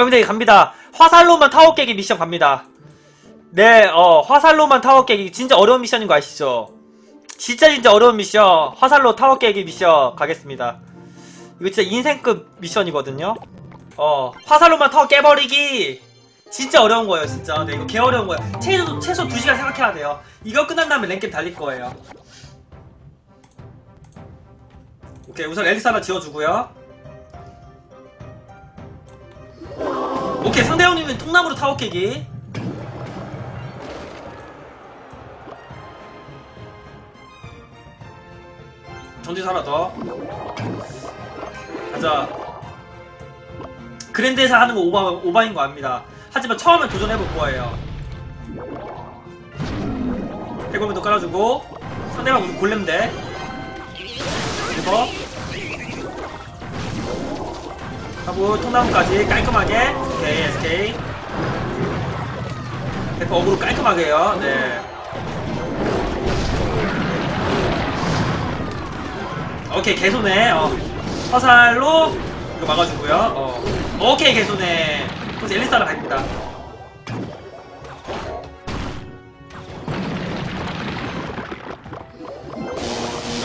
여러분들 갑니다. 화살로만 타워 깨기 미션 갑니다. 네, 어, 화살로만 타워 깨기 진짜 어려운 미션인 거 아시죠? 진짜 진짜 어려운 미션. 화살로 타워 깨기 미션 가겠습니다. 이거 진짜 인생급 미션이거든요. 어, 화살로만 타워 깨버리기. 진짜 어려운 거예요, 진짜. 네, 이거 개 어려운 거예요. 최소, 최소 2시간 생각해야 돼요. 이거 끝난 다음에 랭겜 달릴 거예요. 오케이, 우선 앨리스 하나 지어주고요. 오케이, 상대 형님은 통나무로 타워 깨기. 전지 하나 더. 가자. 그랜드에서 하는 거 오바, 오바인 거 압니다. 하지만 처음엔 도전해볼 거예요. 해골면도 깔아주고, 상대방 우리 골렘대. 그리고, 하고, 통나무까지 깔끔하게. 오케이, SK. 대포 어그로 깔끔하게 해요. 네. 오케이 개손해 어. 화살로 이거 막아주고요 어. 오케이 개손해 그래서 엘리사랑 갑니다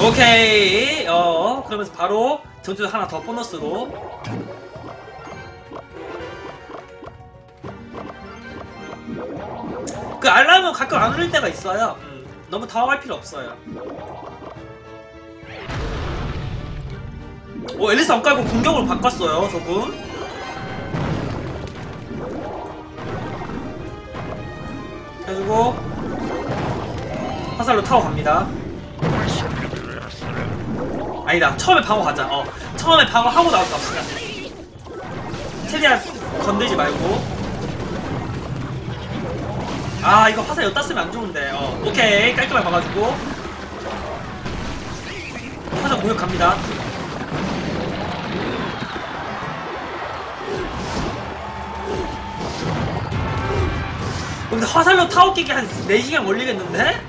오케이 어 그러면서 바로 전투 하나 더 보너스로 그 알람은 가끔 안 울릴 때가 있어요. 음, 너무 당황할 필요 없어요. 오 앨리스 안 깔고 공격으로 바꿨어요 저분. 해주고 화살로 타워 갑니다. 아니다 처음에 방어 가자. 어 처음에 방어 하고 나서 갑시다. 최대한 건들지 말고 아 이거 화살 엿다 쓰면 안 좋은데 어 오케이 깔끔하게 막아주고 화살 공격 갑니다 근데 화살로 타워 깨기 한 4시간 걸리겠는데?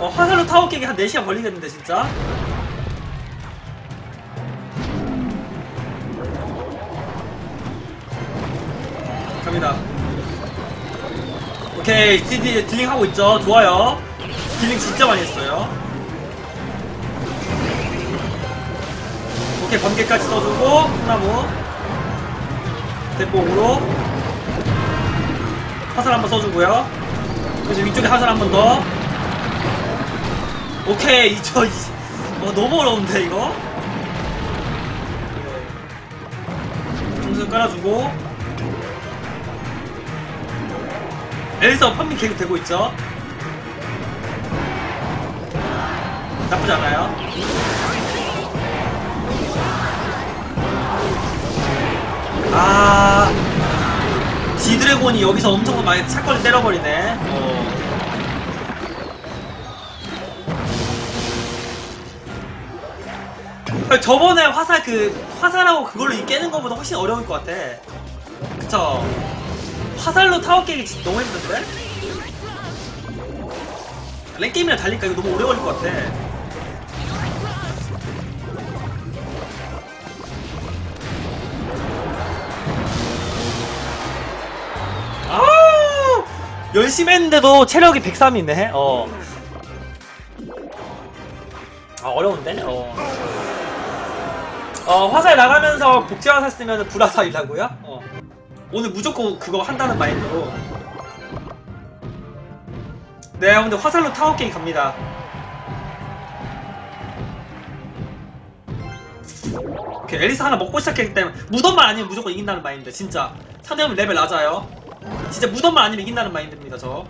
어, 화살로 타워 깨기 한 4시간 걸리겠는데, 진짜? 오케이, 딜, 딜링 하고 있죠? 좋아요. 딜링 진짜 많이 했어요. 오케이, 번개까지 써주고, 콩나무. 대뽕으로. 화살 한번 써주고요. 그래서 위쪽에 화살 한번 더. 오케이, 이저 이, 어, 너무 어려운데 이거. 점수 깔아주고. 엘리사 판민 계속 되고 있죠. 나쁘지 않아요. 아. 지드래곤이 여기서 엄청 많이 사건을 때려버리네. 어. 저번에 화살 그 화살하고 그걸로 이 깨는 것보다 훨씬 어려울 것 같아. 그쵸? 화살로 타워 깨기 진짜 너무 힘든데? 랭 게임이랑 달리니까 이거 너무 오래 걸릴 것 같아. 아 열심히 했는데도 체력이 103이네. 어. 아 어려운데? 어. 어 화살 나가면서 복제 화살 쓰면 불화살이라고요? 어. 오늘 무조건 그거 한다는 마인드로. 네, 근데 화살로 타워 게임 갑니다. 오케이, 앨리스 하나 먹고 시작했기 때문에 무덤만 아니면 무조건 이긴다는 마인드. 진짜 상대방 레벨 낮아요. 진짜 무덤만 아니면 이긴다는 마인드입니다, 저.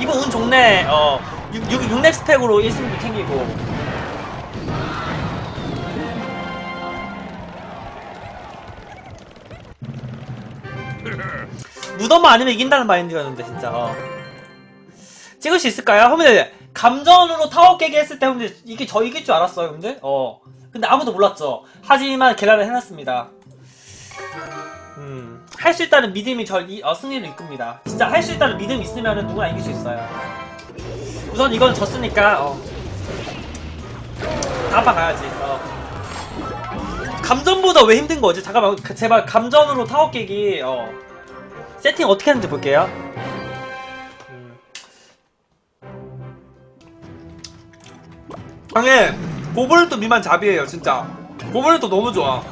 이번 운 좋네. 어, 6, 6, 6렙 스펙으로 1승도 챙기고. 무덤만 아니면 이긴다는 마인드였는데, 진짜. 어. 찍을 수 있을까요? 형님들 감전으로 타워 깨기 했을 때 형님들 이게 저 이길 줄 알았어요 형님들? 어 근데 아무도 몰랐죠 하지만 계란을 해놨습니다 음 할 수 있다는 믿음이 절 이, 어, 승리를 이끕니다 진짜 할 수 있다는 믿음이 있으면 누구나 이길 수 있어요 우선 이건 졌으니까 어. 판 가야지 어. 감전보다 왜 힘든 거지? 잠깐만 그- 제발 감전으로 타워 깨기 어. 세팅 어떻게 하는지 볼게요 음. 형님 고블린도 미만 잡이에요 진짜 고블린도 너무 좋아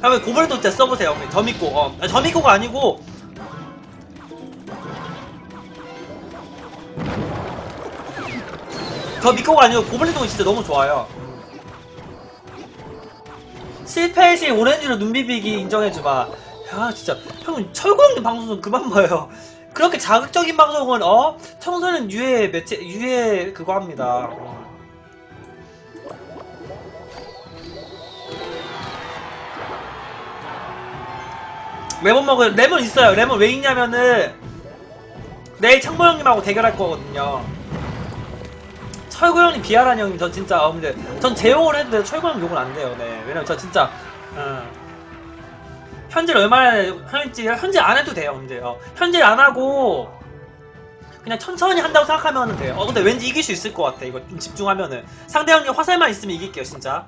한번 고블린도 진짜 써보세요 더 믿고 어. 아니, 더 믿고가 아니고 더 믿고가 아니고 고블린동이 진짜 너무 좋아요. 실패 시 오렌지로 눈 비비기 인정해주마. 야 진짜 형 철구 형님 방송 좀 그만 봐요. 그렇게 자극적인 방송은 어 청소년 유해 매체 유해 그거 합니다. 레몬 먹어요. 레몬 있어요. 레몬 왜 있냐면은 내일 창모 형님하고 대결할 거거든요. 철구 형님 비하란 형님 저 진짜 어, 근데 전 제욕을 해도 돼요 철구 형 욕은 안 돼요. 네. 왜냐면 저 진짜 어, 현질 얼마나 할지 현질 안 해도 돼요. 근데 어, 현질 안 하고 그냥 천천히 한다고 생각하면 돼요. 어 근데 왠지 이길 수 있을 것 같아. 이거 좀 집중하면은. 상대 형님 화살만 있으면 이길게요 진짜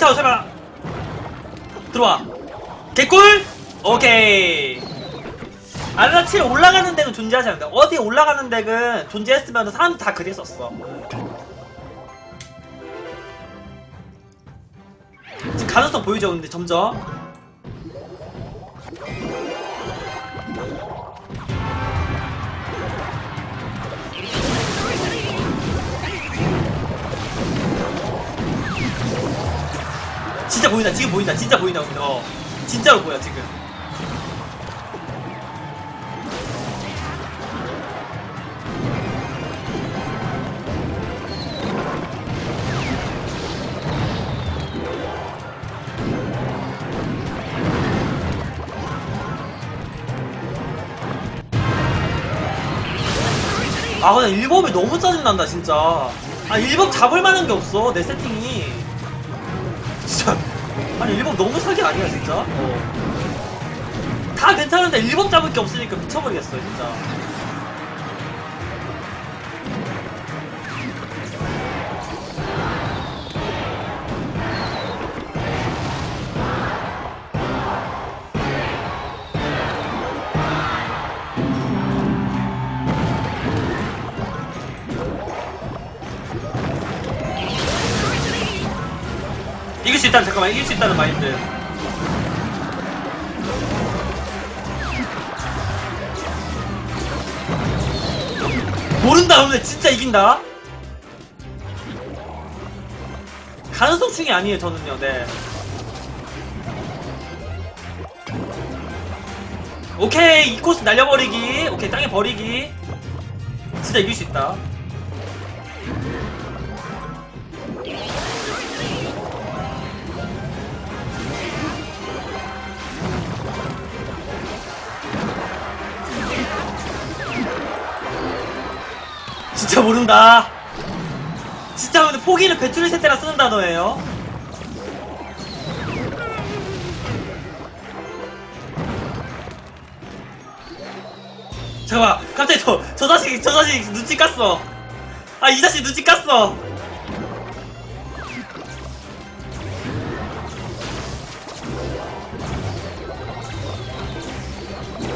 킹타워 제발 들어와. 개꿀? 오케이. 7 올라가는 덱은 존재하지 않는다. 어디 올라가는 덱은 존재했으면 사람들 다 그랬었어. 지금 가능성 보이죠 근데 점점 진짜 보인다. 지금 보인다. 진짜 보인다 보인다 어 진짜로 보여 지금. 아 근데 일법이 너무 짜증난다 진짜. 아 일법 잡을 만한 게 없어 내 세팅이 일법 너무 사기 아니야 진짜 어. 다 괜찮은데 일법 잡을 게 없으니까 미쳐버리겠어 진짜 수 있다는 잠깐만 이길 수 있다는 마인드. 모른다 근데 진짜 이긴다? 가능성 충이 아니에요 저는요 네. 오케이 이 코스 날려버리기. 오케이 땅에 버리기. 진짜 이길 수 있다 진짜 모른다. 진짜 근데 포기는 배추를 세 때나 쓰는 단어예요. 잠깐만, 갑자기 저, 저 자식, 저 자식 눈치 깠어. 아, 이 자식 눈치 깠어.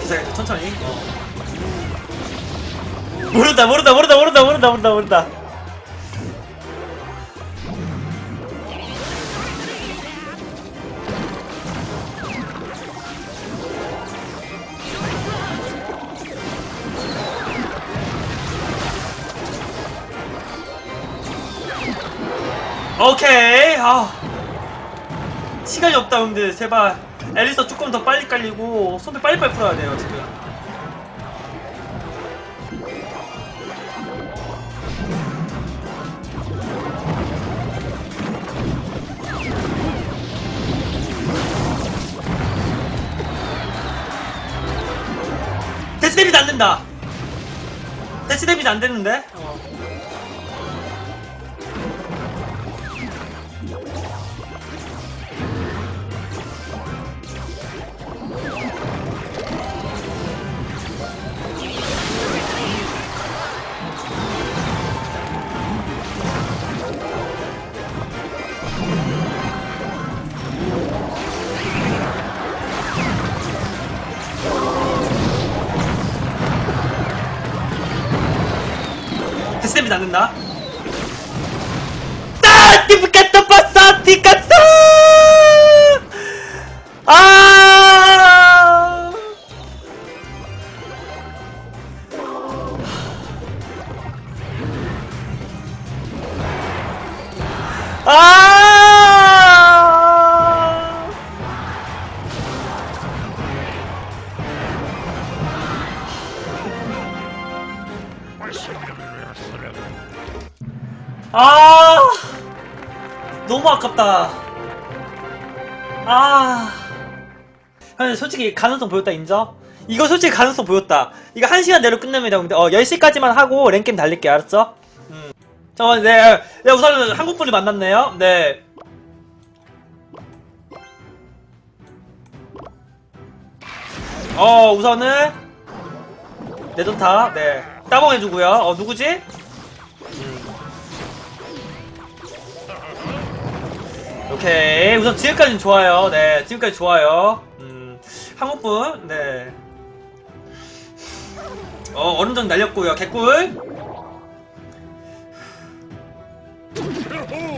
기다려, 천천히. 어. 모른다 모른다 모른다 모른다 모른다 모른다. 오케이. 아. 시간이 없다 형들 제발. 앨리서 조금 더 빨리 깔리고 손배 빨리빨리 풀어야 돼요 지금 안 된다. 대치 데미지 안 되는데? 어. 안 된다. 아깝다 아 근데 솔직히 가능성 보였다 인정? 이거 솔직히 가능성 보였다 이거 1시간 내로 끝내면 되는데 어 10시까지만 하고 랭겜 달릴게 알았어? 음. 잠깐만 네, 네 우선 한국분이 만났네요 네 어, 우선은 내돈타, 네, 따봉 해주고요. 어, 누구지? 오케이, 우선 지금까지는 좋아요. 네, 지금까지 좋아요. 음, 한국분, 네. 어, 얼음정 날렸고요. 개꿀.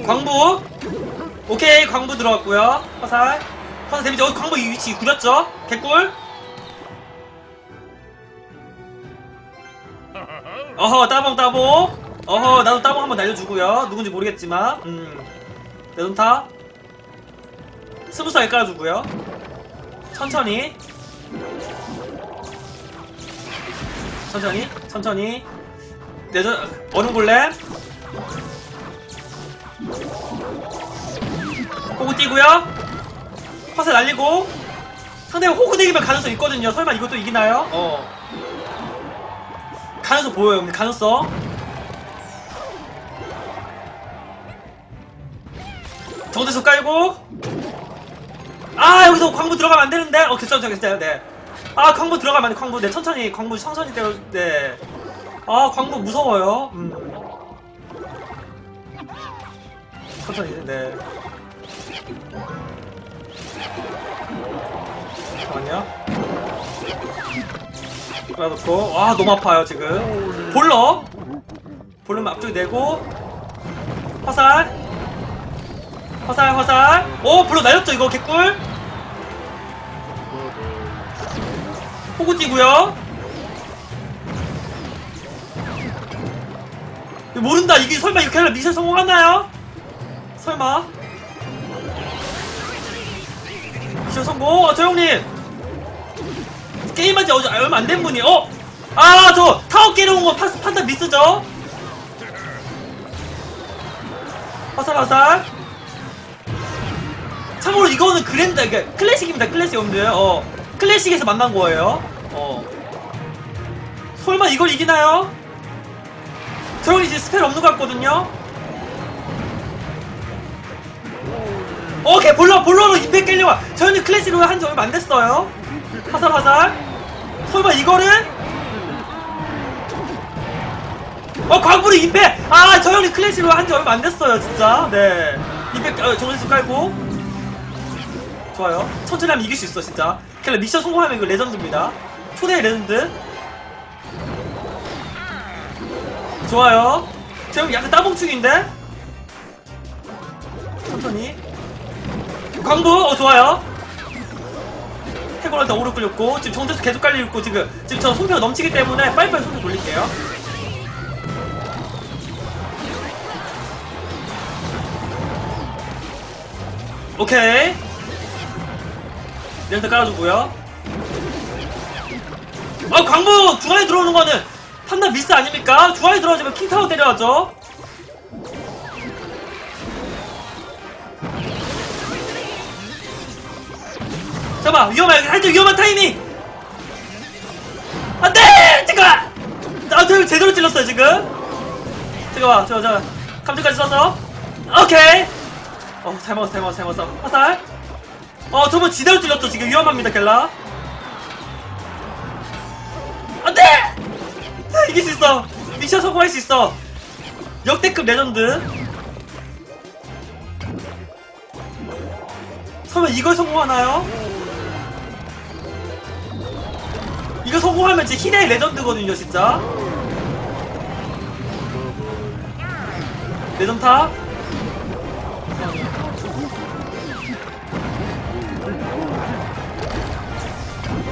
광부. 오케이, 광부 들어갔고요. 화살. 화살 데미지. 어, 광부 이 위치 구렸죠? 개꿀. 어허 따봉 따봉 어허 나도 따봉 한번 날려주고요 누군지 모르겠지만 음 내돈타 스무스하게 깔아주고요. 천천히. 천천히 천천히. 내전 얼음골렘. 호구 뛰고요. 화살 날리고. 상대가 호구 대기면 가능성 있거든요. 설마 이것도 이기나요? 어. 가능성 보여요, 근데 가능성. 정대수 깔고. 아, 여기서 광부 들어가면 안 되는데? 어, 괜찮아요, 괜찮아요, 네. 아, 광부 들어가면 안 돼, 광부. 네, 천천히, 광부 천천히 때려, 네. 아, 광부 무서워요. 음. 천천히, 네. 잠깐만요. 놔놓고 와 너무 아파요 지금 볼러 볼러만 앞쪽에 내고 화살 화살 화살 오 볼러 날렸죠 이거 개꿀 호구 뛰고요. 모른다. 이게 설마 이렇게 하면 미션 성공하나요? 설마? 미션 성공? 어, 저 형님. 게임한 지 어제 얼마 안 된 분이 어? 아 저 타워 깨러 온거 판단 미스죠? 화살 화살. 참고로 이거는 그랜드 그러니까 클래식입니다. 클래식 여러분들 어 클래식에서 만난 거예요. 어. 설마 이걸 이기나요? 저 형이 이제 스펠 없는 것 같거든요. 오케이 볼러 볼러로 임팩 깨려고 저 형이 클래식으로 한지 얼마 안 됐어요. 화살 화살. 설마 이거는? 어 광불이 임팩! 아 저 형이 클래식으로 한지 얼마 안 됐어요 진짜. 네. 임팩 어, 정신수 깔고. 좋아요. 천천히 하면 이길 수 있어 진짜 그냥 미션 성공하면 이거 레전드입니다. 초대 레전드. 좋아요. 저형 약간 따봉충인데? 천천히. 광부! 어 좋아요. 해골한테 오래 끌렸고 지금 정대수 계속 깔리고 지금 지금 저 손표가 넘치기 때문에 빨리빨리 손표 돌릴게요. 오케이 렌트 깔아주고요 아 광부 중앙에 들어오는 거는 판단 미스 아닙니까? 중앙에 들어오지면 킹타워 때려야죠 잠깐만 위험해 살짝 위험한 타이밍 안돼 아, 저 제대로 찔렀어요, 지금. 잠깐만, 저, 저, 감정까지 썼어. 오케이. 어, 잘 먹었어, 잘 먹었어, 잘 먹었어. 화살. 어, 저번 지대로 찔렀죠, 지금. 위험합니다, 겔라. 안 돼! 자, 이길 수 있어. 미션 성공할 수 있어. 역대급 레전드. 설마 이걸 성공하나요? 이거 성공하면 진짜 희대의 레전드거든요, 진짜. 레전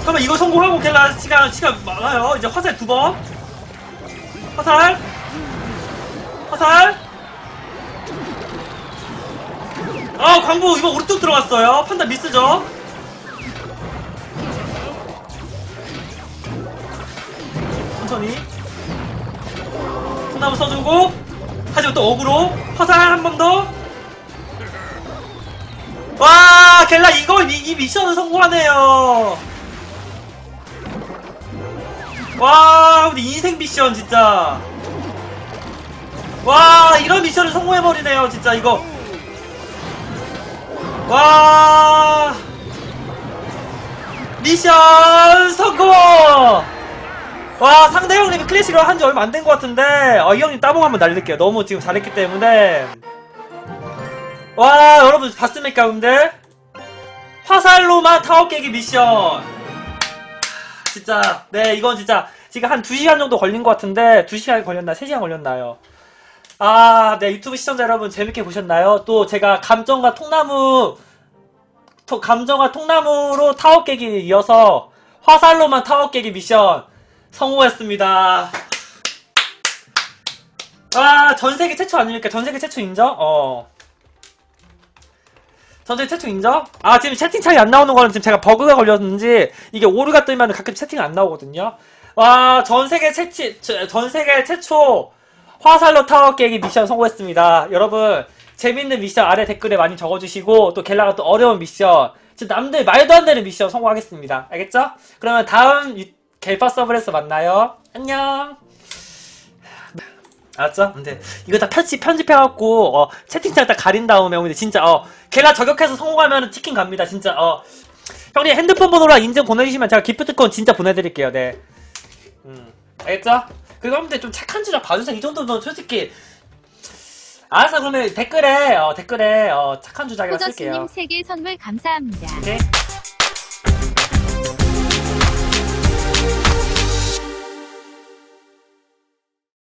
타. 설마 이거 성공하고 걔가 시간, 시간 많아요. 이제 화살 두 번. 화살. 화살. 아, 광부, 이거 오른쪽 들어갔어요. 판단 미스죠? 천천히. 소나무 써주고, 하지만 또 어그로. 화살 한 번 더. 와, 겔라 이거, 이, 이 미션을 성공하네요. 와, 우리 인생 미션, 진짜. 와, 이런 미션을 성공해버리네요, 진짜, 이거. 와. 미션 성공! 와 상대 형님이 클래식으로 한지 얼마 안 된 것 같은데 어, 이 형님 따봉 한번 날릴게요. 너무 지금 잘했기 때문에. 와 여러분 봤습니까 여러분들? 화살로만 타워 깨기 미션 진짜 네 이건 진짜 지금 한 2시간 정도 걸린 것 같은데 2시간 걸렸나 3시간 걸렸나요 아, 네, 유튜브 시청자 여러분 재밌게 보셨나요? 또 제가 감정과 통나무, 토- 감정과 통나무로 타워 깨기 이어서 화살로만 타워 깨기 미션 성공했습니다. 아, 전 세계 최초 아닙니까? 전 세계 최초 인정? 어. 전 세계 최초 인정? 아, 지금 채팅 창이 안 나오는 거는 지금 제가 버그가 걸렸는지 이게 오류가 뜨면 가끔 채팅이 안 나오거든요. 와, 전 세계 최치, 저- 전 세계 최초 화살로 타워 깨기 미션 성공했습니다. 여러분, 재밌는 미션 아래 댓글에 많이 적어주시고, 또 겔라가 또 어려운 미션, 진짜 남들 말도 안 되는 미션 성공하겠습니다. 알겠죠? 그러면 다음 유- 겔파 서브에서 만나요. 안녕! 알았죠? 근데 이거 다 편집 편집해갖고 어, 채팅창 딱 가린 다음에 근데 진짜 어 겔라 저격해서 성공하면 치킨 갑니다. 진짜 어 형님 핸드폰 번호랑 인증 보내주시면 제가 기프트콘 진짜 보내드릴게요. 네. 음 알겠죠? 그리고 여러분들 좀 착한 줄좀 봐주세요. 이 정도면 솔직히 알았어 그러면 댓글에 어, 댓글에 어, 착한 주작이라 쓸게요. 호저스님 세계 선물 감사합니다. 오케이?